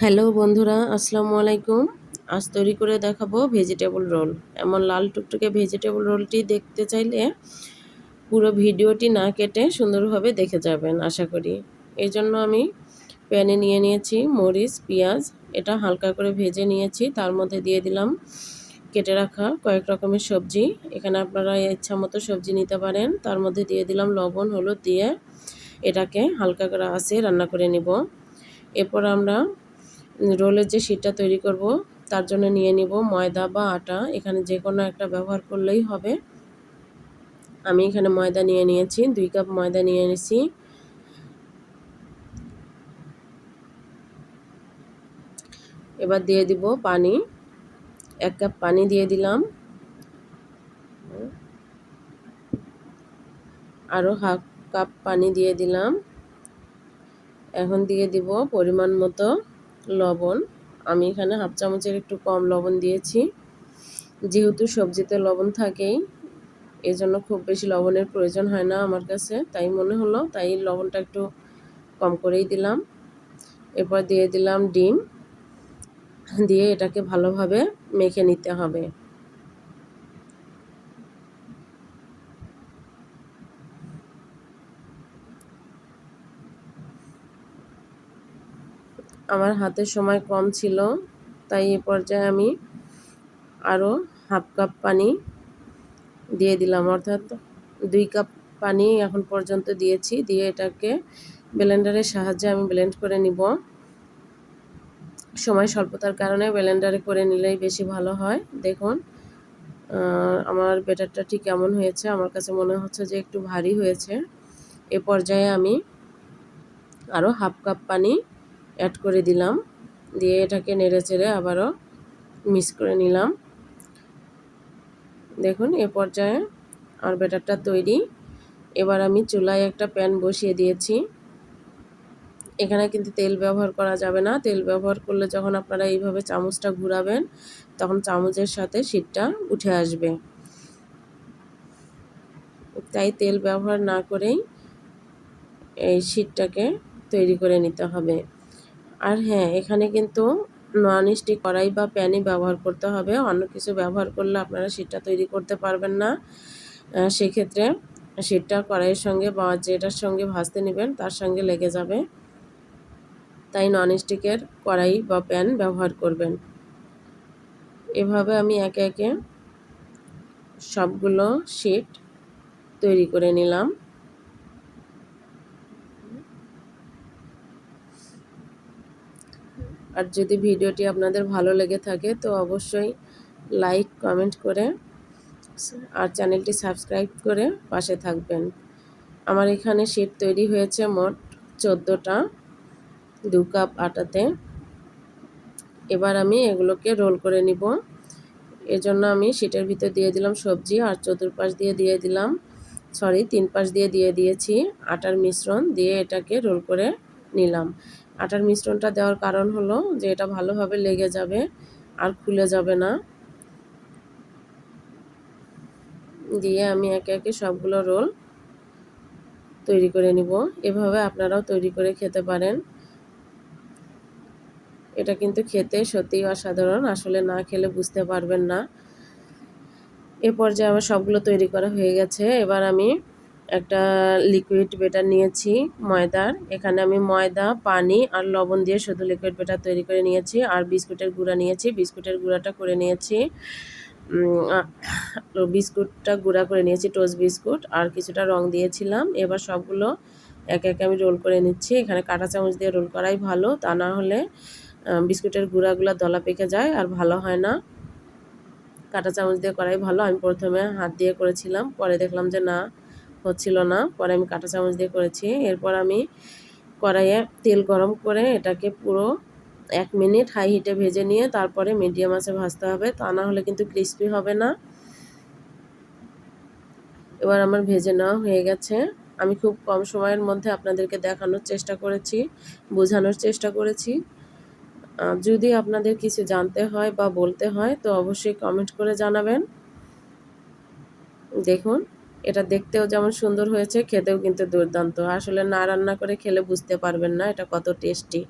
Hello বন্ধুরা, আসসালামু আলাইকুম। আজ তৈরি করে দেখাবো ভেজিটেবল রোল। এমন লাল টুকটুকে ভেজিটেবল রোলটি দেখতে চাইলে পুরো ভিডিওটি না কেটে সুন্দরভাবে দেখে যাবেন, আশা করি। এই জন্য আমি প্যানে নিয়ে নিয়েছি মরিচ, পেঁয়াজ, এটা হালকা করে ভেজে নিয়েছি। তার মধ্যে দিয়ে দিলাম কেটে রাখা কয়েক রকমের সবজি। এখানে আপনারা ইচ্ছা মতো সবজি নিতে পারেন। তার মধ্যে দিয়ে দিলাম লবণ, হলুদ দিয়ে এটাকে হালকা করে আসে রান্না করে নিব। এরপর আমরা রোলের যে শিটটা তৈরি করব, তার জন্য নিয়ে নিব ময়দা বা আটা। এখানে যে কোনো একটা ব্যবহার করলেই হবে। আমি এখানে ময়দা নিয়ে নিয়েছি, দুই কাপ ময়দা নিয়ে নিয়েছি এবার দিয়ে দিব পানি। এক কাপ পানি দিয়ে দিলাম। আরও হাফ কাপ পানি দিয়ে দিলাম। এখন দিয়ে দিব পরিমাণ মতো। লবণ। আমি এখানে হাফ চামচের একটু কম লবণ দিয়েছি। যেহেতু সবজিতে লবণ থাকেই, এজন্য জন্য খুব বেশি লবণের প্রয়োজন হয় না আমার কাছে। তাই মনে হলো, তাই লবণটা একটু কম করেই দিলাম। এরপর দিয়ে দিলাম ডিম। দিয়ে এটাকে ভালোভাবে মেখে নিতে হবে। আমার হাতে সময় কম ছিল, তাই এ পর্যায়ে আমি আরও হাফ কাপ পানি দিয়ে দিলাম। অর্থাৎ দুই কাপ পানি এখন পর্যন্ত দিয়েছি, দিয়ে এটাকে ব্লেন্ডারের সাহায্যে আমি ব্লেন্ড করে নিব। সময় স্বল্পতার কারণে ব্লেন্ডারে করে নিলেই বেশি ভালো হয়। দেখুন আমার বেটারটা ঠিক কেমন হয়েছে, আমার কাছে মনে হচ্ছে যে একটু ভারী হয়েছে। এ পর্যায়ে আমি আরও হাফ কাপ পানি অ্যাড করে দিলাম। দিয়ে এটাকে নেড়ে চেড়ে আবারও মিক্স করে নিলাম। দেখুন, এ পর্যায়ে আমার ব্যাটারটা তৈরি। এবার আমি চুলায় একটা প্যান বসিয়ে দিয়েছি। এখানে কিন্তু তেল ব্যবহার করা যাবে না। তেল ব্যবহার করলে যখন আপনারা এইভাবে চামচটা ঘুরাবেন, তখন চামচের সাথে শীতটা উঠে আসবে। তাই তেল ব্যবহার না করেই এই শীতটাকে তৈরি করে নিতে হবে। আর হ্যাঁ এখানে কিন্তু নন স্টিক কড়াই বা প্যানই ব্যবহার করতে হবে। অন্য কিছু ব্যবহার করলে আপনারা সেটা তৈরি করতে পারবেন না। সেক্ষেত্রে সেটা কড়াইয়ের সঙ্গে বা যেটার সঙ্গে ভাজতে নেবেন তার সঙ্গে লেগে যাবে। তাই নন স্টিকের কড়াই বা প্যান ব্যবহার করবেন। এভাবে আমি একে একে সবগুলো শিট তৈরি করে নিলাম। আর যদি ভিডিওটি আপনাদের ভালো লেগে থাকে, তো অবশ্যই লাইক, কমেন্ট করে আর চ্যানেলটি সাবস্ক্রাইব করে পাশে থাকবেন। আমার এখানে শীট তৈরি হয়েছে মোট চোদ্দোটা, দু কাপ আটাতে। এবার আমি এগুলোকে রোল করে নিব। এজন্য আমি শীটের ভিতর দিয়ে দিলাম সবজি আর চতুর্পাশ দিয়ে দিয়ে দিলাম, সরি তিন পাশ দিয়ে দিয়ে দিয়েছি আটার মিশ্রণ, দিয়ে এটাকে রোল করে নিলাম। আটার মিশ্রণটা দেওয়ার কারণ হলো যে এটা ভালোভাবে লেগে যাবে আর খুলে যাবে না। দিয়ে আমি একে একে সবগুলো রোল তৈরি করে নিব। এভাবে আপনারাও তৈরি করে খেতে পারেন। এটা কিন্তু খেতে সত্যিই অসাধারণ, আসলে না খেলে বুঝতে পারবেন না। এ পর্যায়ে আমার সবগুলো তৈরি করা হয়ে গেছে। এবার আমি একটা লিকুইড বেটার নিয়েছি, ময়দার। এখানে আমি ময়দা, পানি আর লবণ দিয়ে শুধু লিকুইড বেটার তৈরি করে নিয়েছি আর বিস্কুটের গুঁড়া নিয়েছি। বিস্কুটের গুঁড়াটা করে নিয়েছি বিস্কুটটা গুঁড়া করে নিয়েছি টোস্ট বিস্কুট। আর কিছুটা রং দিয়েছিলাম। এবার সবগুলো একে একে আমি রোল করে নিচ্ছি। এখানে কাঁটা চামচ দিয়ে রোল করাই ভালো। তা না হলে বিস্কুটের গুঁড়াগুলো দলা পেকে যায় আর ভালো হয় না। কাঁটা চামচ দিয়ে করাই ভালো। আমি প্রথমে হাত দিয়ে করেছিলাম। পরে দেখলাম যে না হচ্ছিল না। পরে আমি কাঁটা চামচ দিয়ে করেছি। এরপর আমি কড়াইয়ে তেল গরম করে এটাকে পুরো এক মিনিট হাই হিটে ভেজে নিয়ে তারপরে মিডিয়াম আছে ভাজতে হবে। তা না হলে কিন্তু ক্রিস্পি হবে না। এবার আমার ভেজে নেওয়া হয়ে গেছে। আমি খুব কম সময়ের মধ্যে আপনাদেরকে দেখানোর চেষ্টা করেছি, বোঝানোর চেষ্টা করেছি। যদি আপনাদের কিছু জানতে হয় বা বলতে হয় তো অবশ্যই কমেন্ট করে জানাবেন। দেখুন এটা দেখতেও যেমন সুন্দর হয়েছে, খেতেও কিন্তু দুর্দান্ত। আসলে না রান্না করে খেলে বুঝতে পারবেন না এটা কত টেস্টি